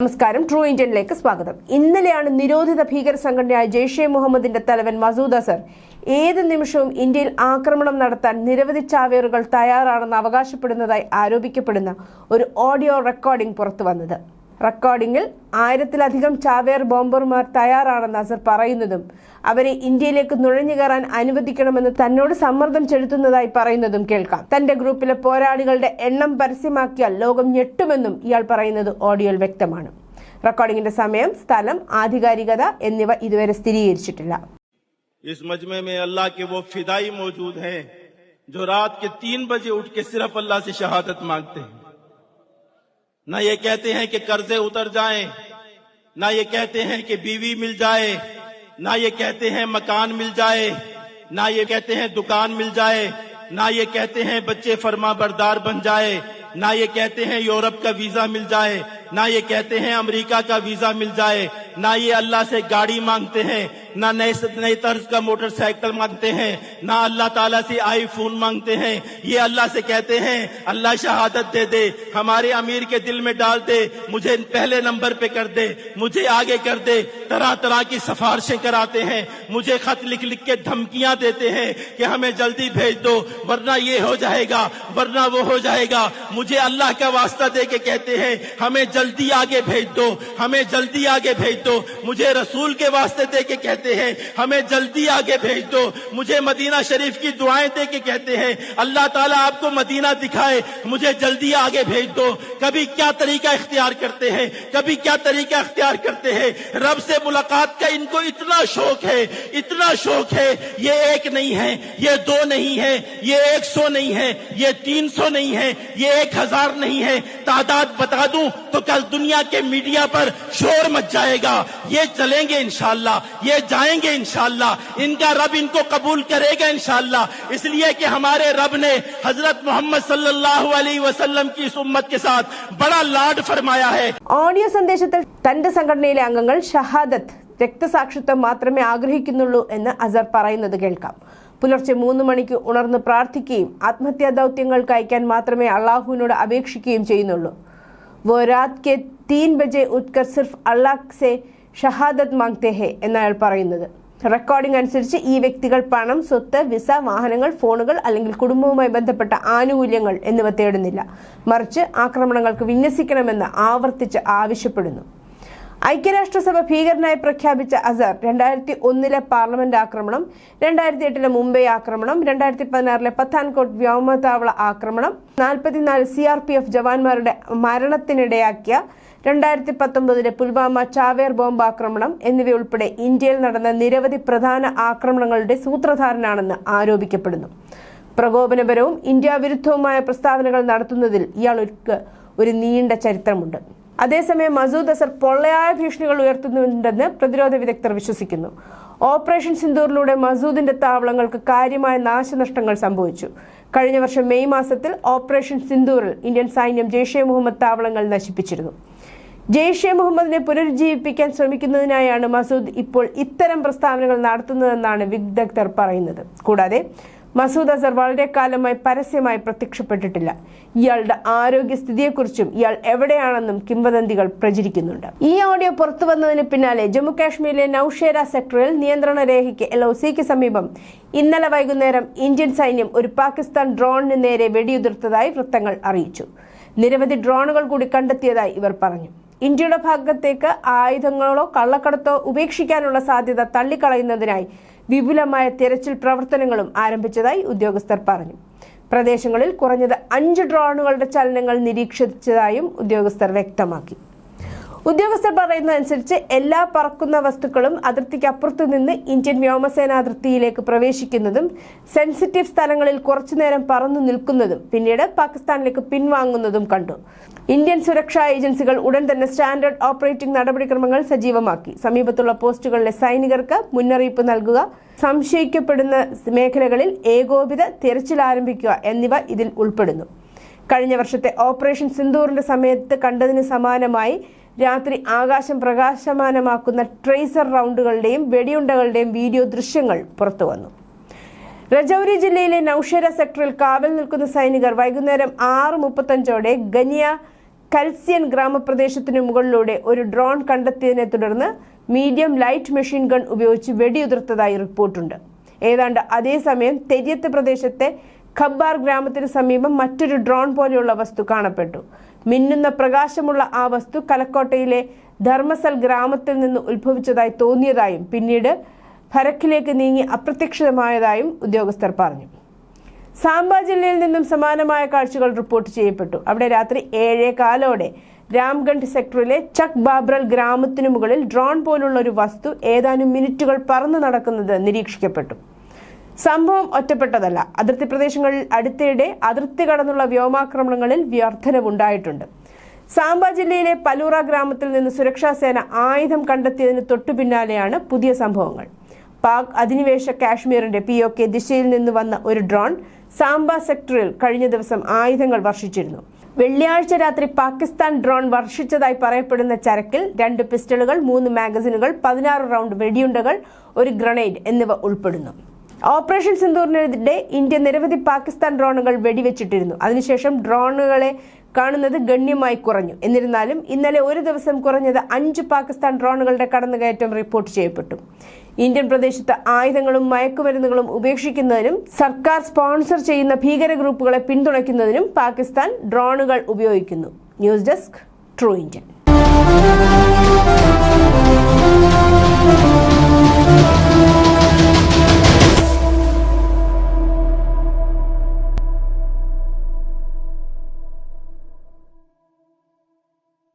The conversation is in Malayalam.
നമസ്കാരം. ട്രൂ ഇന്ത്യനിലേക്ക് സ്വാഗതം. ഇന്നലെയാണ് നിരോധിത ഭീകര സംഘടനയായ ജെയ്ഷെ മുഹമ്മദിന്റെ തലവൻ മസൂദ് അസർ ഏത് നിമിഷവും ഇന്ത്യയിൽ ആക്രമണം നടത്താൻ നിരവധി ചാവേറുകൾ തയ്യാറാണെന്ന് അവകാശപ്പെടുന്നതായി ആരോപിക്കപ്പെടുന്ന ഒരു ഓഡിയോ റെക്കോർഡിംഗ് പുറത്തു വന്നത്. റെക്കോർഡിംഗിൽ ആയിരത്തിലധികം ചാവേർ ബോംബർമാർ തയ്യാറാണെന്ന് അസർ പറയുന്നതും അവരെ ഇന്ത്യയിലേക്ക് നുഴഞ്ഞു കയറാൻ അനുവദിക്കണമെന്ന് തന്നോട് സമ്മർദ്ദം ചെലുത്തുന്നതായി പറയുന്നതും കേൾക്കാം തന്റെ ഗ്രൂപ്പിലെ പോരാളികളുടെ എണ്ണം പരസ്യമാക്കിയാൽ ലോകം ഞെട്ടുമെന്നും ഇയാൾ പറയുന്നത് ഓഡിയോയിൽ വ്യക്തമാണ് റെക്കോർഡിംഗിന്റെ സമയം സ്ഥലം ആധികാരികത എന്നിവ ഇതുവരെ സ്ഥിരീകരിച്ചിട്ടില്ല इस मजमे में अल्लाह के वो फिदाई मौजूद हैं जो रात के तीन बजे उठ के सिर्फ अल्लाह से शहादत मांगते हैं نہ یہ کہتے ہیں کہ قرضے اتر جائیں، نہ یہ کہتے ہیں کہ بیوی مل جائے، نہ یہ کہتے ہیں مکان مل جائے، نہ یہ کہتے ہیں دکان مل جائے، نہ یہ کہتے ہیں بچے فرما بردار بن جائے، نہ یہ کہتے ہیں یورپ کا ویزا مل جائے، نہ یہ کہتے ہیں امریکہ کا ویزا مل جائے، نہ یہ اللہ سے گاڑی مانگتے ہیں نہ نئے نئے طرز کا موٹر سائیکل مانگتے ہیں، نہ اللہ تعالیٰ سے آئی فون مانگتے ہیں۔ یہ اللہ سے کہتے ہیں، اللہ شہادت دے دے، ہمارے امیر کے دل میں ڈال دے، مجھے پہلے نمبر پہ کر دے، مجھے آگے کر دے۔ طرح طرح کی سفارشیں کراتے ہیں، مجھے خط لکھ لکھ کے دھمکیاں دیتے ہیں کہ ہمیں جلدی بھیج دو، ورنہ یہ ہو جائے گا، ورنہ وہ ہو جائے گا۔ مجھے اللہ کا واسطہ دے کے کہتے ہیں، ہمیں جلدی آگے بھیج دو، ہمیں جلدی آگے بھیج دو۔ مجھے رسول کے واسطے دے کے کہتے کہتے ہیں، ہمیں جلدی آگے بھیج دو. مجھے مدینہ شریف کی دعائیں دے کے کہتے ہیں، اللہ تعالیٰ آپ کو مدینہ دکھائے، مجھے جلدی آگے بھیج دو. کبھی کیا طریقہ اختیار کرتے ہیں، کبھی کیا طریقہ اختیار کرتے ہیں، رب سے ملاقات کا ان کو اتنا شوق ہے، اتنا شوق ہے، یہ ایک نہیں ہے، یہ دو نہیں ہے، یہ ایک سو نہیں ہے، یہ تین سو نہیں ہے، یہ ایک ہزار نہیں ہے، تعداد بتا دوں تو کل دنیا کے میڈیا پر شور مچ جائے گا، یہ چلیں گے انشاءاللہ، یہ جائیں گے انشاءاللہ ان کا رب ان کو قبول کرے گا انشاءاللہ اس لیے کہ ہمارے رب نے حضرت محمد صلی اللہ علیہ وسلم کی اس امت کے ساتھ بڑا لاڈ فرمایا ہے ഓഡിയോ സന്ദേശത്തിൽ തന്റെ സംഘടനയിലെ അംഗങ്ങൾ ഷഹാദത്ത് രക്തസാക്ഷിത്വം മാത്രമേ ആഗ്രഹിക്കുന്നുള്ളൂ എന്ന് അസർ പറയുന്നത് കേൾക്കാം പുലർച്ചെ മൂന്ന് മണിക്ക് ഉണർന്ന് പ്രാർത്ഥിക്കുകയും ആത്മഹത്യാ ദൗത്യങ്ങൾക്ക് അയക്കാൻ മാത്രമേ അള്ളാഹുവിനോട് അപേക്ഷിക്കുകയും ചെയ്യുന്നുള്ളൂ വോ രാത് കെ തീൻ ബജെ ഉത്കർ സിർഫ് അള്ളാഹ് സെ ഷഹാദത്ത് മാങ്തേ ഹെ എന്നയാൾ പറയുന്നത്. റെക്കോർഡിംഗ് അനുസരിച്ച് ഈ വ്യക്തികൾ പണം സ്വത്ത് വിസ വാഹനങ്ങൾ ഫോണുകൾ അല്ലെങ്കിൽ കുടുംബവുമായി ബന്ധപ്പെട്ട ആനുകൂല്യങ്ങൾ എന്നിവ തേടുന്നില്ല. മറിച്ച് ആക്രമണങ്ങൾക്ക് വിന്യസിക്കണമെന്ന് ആവർത്തിച്ച് ആവശ്യപ്പെടുന്നു. ഐക്യരാഷ്ട്രസഭ ഭീകരനായി പ്രഖ്യാപിച്ച അസർ രണ്ടായിരത്തി ഒന്നിലെ പാർലമെന്റ് ആക്രമണം രണ്ടായിരത്തി എട്ടിലെ മുംബൈ ആക്രമണം രണ്ടായിരത്തി പതിനാറിലെ പത്താൻകോട്ട് വ്യോമതാവള ആക്രമണം നാൽപ്പത്തിനാല് സി ആർ പി എഫ് ജവാന്മാരുടെ മരണത്തിനിടയാക്കിയ രണ്ടായിരത്തി പത്തൊമ്പതിലെ പുൽവാമ ചാവേർ ബോംബ് ആക്രമണം എന്നിവയുൾപ്പെടെ ഇന്ത്യയിൽ നടന്ന നിരവധി പ്രധാന ആക്രമണങ്ങളുടെ സൂത്രധാരനാണെന്ന് ആരോപിക്കപ്പെടുന്നു. പ്രകോപനപരവും ഇന്ത്യ വിരുദ്ധവുമായ പ്രസ്താവനകൾ നടത്തുന്നതിൽ ഇയാൾക്ക് ഒരു നീണ്ട ചരിത്രമുണ്ട്. അതേസമയം മസൂദ് അസർ പൊള്ളയായ ഭീഷണികൾ ഉയർത്തുന്നുണ്ടെന്ന് പ്രതിരോധ വിദഗ്ധർ വിശ്വസിക്കുന്നു. ഓപ്പറേഷൻ സിന്ദൂറിലൂടെ മസൂദിന്റെ താവളങ്ങൾക്ക് കാര്യമായ നാശനഷ്ടങ്ങൾ സംഭവിച്ചു. കഴിഞ്ഞ വർഷം മെയ് മാസത്തിൽ ഓപ്പറേഷൻ സിന്ദൂറിൽ ഇന്ത്യൻ സൈന്യം ജെയ്ഷെ മുഹമ്മദ് താവളങ്ങൾ നശിപ്പിച്ചിരുന്നു. ജെയ്ഷെ മുഹമ്മദിനെ പുനരുജ്ജീവിപ്പിക്കാൻ ശ്രമിക്കുന്നതിനായാണ് മസൂദ് ഇപ്പോൾ ഇത്തരം പ്രസ്താവനകൾ നടത്തുന്നതെന്നാണ് വിദഗ്ധർ പറയുന്നത്. കൂടാതെ മസൂദ് അസർ വളരെ കാലമായി പരസ്യമായി പ്രത്യക്ഷപ്പെട്ടിട്ടില്ല. ഇയാളുടെ ആരോഗ്യസ്ഥിതിയെക്കുറിച്ചും ഇയാൾ എവിടെയാണെന്നും കിംവദന്തികൾ പ്രചരിക്കുന്നുണ്ട്. ഈ ഓഡിയോ പുറത്തു വന്നതിന് പിന്നാലെ ജമ്മു കാശ്മീരിലെ നൌഷേര സെക്ടറിൽ നിയന്ത്രണ രേഖയ്ക്ക് എൽ ഒ സിക്ക് സമീപം ഇന്നലെ വൈകുന്നേരം ഇന്ത്യൻ സൈന്യം ഒരു പാകിസ്ഥാൻ ഡ്രോണിന് നേരെ വെടിയുതിർത്തതായി വൃത്തങ്ങൾ അറിയിച്ചു. നിരവധി ഡ്രോണുകൾ കൂടി കണ്ടെത്തിയതായി ഇവർ പറഞ്ഞു. ഇന്ത്യയുടെ ഭാഗത്തേക്ക് ആയുധങ്ങളോ കള്ളക്കടത്തോ ഉപേക്ഷിക്കാനുള്ള സാധ്യത തള്ളിക്കളയുന്നതിനായി വിപുലമായ തിരച്ചിൽ പ്രവർത്തനങ്ങളും ആരംഭിച്ചതായി ഉദ്യോഗസ്ഥർ പറഞ്ഞു. പ്രദേശങ്ങളിൽ കുറഞ്ഞത് അഞ്ച് ഡ്രോണുകളുടെ ചലനങ്ങൾ നിരീക്ഷിച്ചതായും ഉദ്യോഗസ്ഥർ വ്യക്തമാക്കി. ഉദ്യോഗസ്ഥർ പറയുന്നതനുസരിച്ച് എല്ലാ പറക്കുന്ന വസ്തുക്കളും അതിർത്തിക്കപ്പുറത്തു നിന്ന് ഇന്ത്യൻ വ്യോമസേന അതിർത്തിയിലേക്ക് പ്രവേശിക്കുന്നതും സെൻസിറ്റീവ് സ്ഥലങ്ങളിൽ കുറച്ചുനേരം പറന്നു നിൽക്കുന്നതും പിന്നീട് പാകിസ്ഥാനിലേക്ക് പിൻവാങ്ങുന്നതും കണ്ടു. ഇന്ത്യൻ സുരക്ഷാ ഏജൻസികൾ ഉടൻ തന്നെ സ്റ്റാൻഡേർഡ് ഓപ്പറേറ്റിംഗ് നടപടിക്രമങ്ങൾ സജീവമാക്കി. സമീപത്തുള്ള പോസ്റ്റുകളിലെ സൈനികർക്ക് മുന്നറിയിപ്പ് നൽകുക സംശയിക്കപ്പെടുന്ന മേഖലകളിൽ ഏകോപിത തിരച്ചിൽ ആരംഭിക്കുക എന്നിവ ഇതിൽ ഉൾപ്പെടുന്നു. കഴിഞ്ഞ വർഷത്തെ ഓപ്പറേഷൻ സിന്ദൂറിന്റെ സമയത്ത് കണ്ടതിന് സമാനമായി രാത്രി ആകാശം പ്രകാശമാനമാക്കുന്ന ട്രേസർ റൗണ്ടുകളുടെയും വെടിയുണ്ടകളുടെയും വീഡിയോ ദൃശ്യങ്ങൾ പുറത്തുവന്നു രജൌരി ജില്ലയിലെ നൌഷേര സെക്ടറിൽ കാവൽ നിൽക്കുന്ന സൈനികർ വൈകുന്നേരം ആറ് മുപ്പത്തഞ്ചോടെ ഗനിയ കൽസിയൻ ഗ്രാമപ്രദേശത്തിനു മുകളിലൂടെ ഒരു ഡ്രോൺ കണ്ടെത്തിയതിനെ തുടർന്ന് മീഡിയം ലൈറ്റ് മെഷീൻ ഗൺ ഉപയോഗിച്ച് വെടിയുതിർത്തതായി റിപ്പോർട്ടുണ്ട്. ഏതാണ്ട് അതേസമയം തെര്യത്ത് പ്രദേശത്തെ ഖബ്ബാർ ഗ്രാമത്തിന് സമീപം മറ്റൊരു ഡ്രോൺ പോലെയുള്ള വസ്തു കാണപ്പെട്ടു. മിന്നുന്ന പ്രകാശമുള്ള ആ വസ്തു കലക്കോട്ടയിലെ ധർമ്മസൽ ഗ്രാമത്തിൽ നിന്ന് ഉത്ഭവിച്ചതായി തോന്നിയതായും പിന്നീട് ഫരക്കിലേക്ക് നീങ്ങി അപ്രത്യക്ഷിതമായതായും ഉദ്യോഗസ്ഥർ പറഞ്ഞു. സാംബ ജില്ലയിൽ നിന്നും സമാനമായ കാഴ്ചകൾ റിപ്പോർട്ട് ചെയ്യപ്പെട്ടു. അവിടെ രാത്രി ഏഴേ കാലോടെ രാംഗഡ് സെക്ടറിലെ ചക് ബാബ്രൽ ഗ്രാമത്തിനു മുകളിൽ ഡ്രോൺ പോലുള്ള ഒരു വസ്തു ഏതാനും മിനിറ്റുകൾ പറന്നു നടക്കുന്നത് നിരീക്ഷിക്കപ്പെട്ടു. സംഭവം ഒറ്റപ്പെട്ടതല്ല. അതിർത്തി പ്രദേശങ്ങളിൽ അടുത്തിടെ അതിർത്തി കടന്നുള്ള വ്യോമാക്രമണങ്ങളിൽ വർധനവുണ്ടായിട്ടുണ്ട് സാംബ ജില്ലയിലെ പലൂറ ഗ്രാമത്തിൽ നിന്ന് സുരക്ഷാ സേന ആയുധം കണ്ടെത്തിയതിന് തൊട്ടു പിന്നാലെയാണ് പുതിയ സംഭവങ്ങൾ. പാക് അധിനിവേശ കാശ്മീരിന്റെ പി ഒ കെ ദിശയിൽ നിന്ന് വന്ന ഒരു ഡ്രോൺ സാംബ സെക്ടറിൽ കഴിഞ്ഞ ദിവസം ആയുധങ്ങൾ വർഷിച്ചിരുന്നു. വെള്ളിയാഴ്ച രാത്രി പാകിസ്ഥാൻ ഡ്രോൺ വർഷിച്ചതായി പറയപ്പെടുന്ന ചരക്കിൽ രണ്ട് പിസ്റ്റളുകൾ മൂന്ന് മാഗസിനുകൾ പതിനാറ് റൗണ്ട് വെടിയുണ്ടകൾ ഒരു ഗ്രനേഡ് എന്നിവ ഉൾപ്പെടുന്നു. ഓപ്പറേഷൻ സിന്ദൂറിനെതിരെ ഇന്ത്യ നിരവധി പാകിസ്ഥാൻ ഡ്രോണുകൾ വെടിവെച്ചിട്ടിരുന്നു. അതിനുശേഷം ഡ്രോണുകളെ കാണുന്നത് ഗണ്യമായി കുറഞ്ഞു. എന്നിരുന്നാലും ഇന്നലെ ഒരു ദിവസം കുറഞ്ഞത് അഞ്ച് പാകിസ്ഥാൻ ഡ്രോണുകളുടെ കടന്നുകയറ്റം റിപ്പോർട്ട് ചെയ്യപ്പെട്ടു. ഇന്ത്യൻ പ്രദേശത്ത് ആയുധങ്ങളും മയക്കുമരുന്നുകളും ഉപേക്ഷിക്കുന്നതിനും സർക്കാർ സ്പോൺസർ ചെയ്യുന്ന ഭീകര ഗ്രൂപ്പുകളെ പിന്തുണയ്ക്കുന്നതിനും പാകിസ്ഥാൻ ഡ്രോണുകൾ ഉപയോഗിക്കുന്നു. News desk true Indian.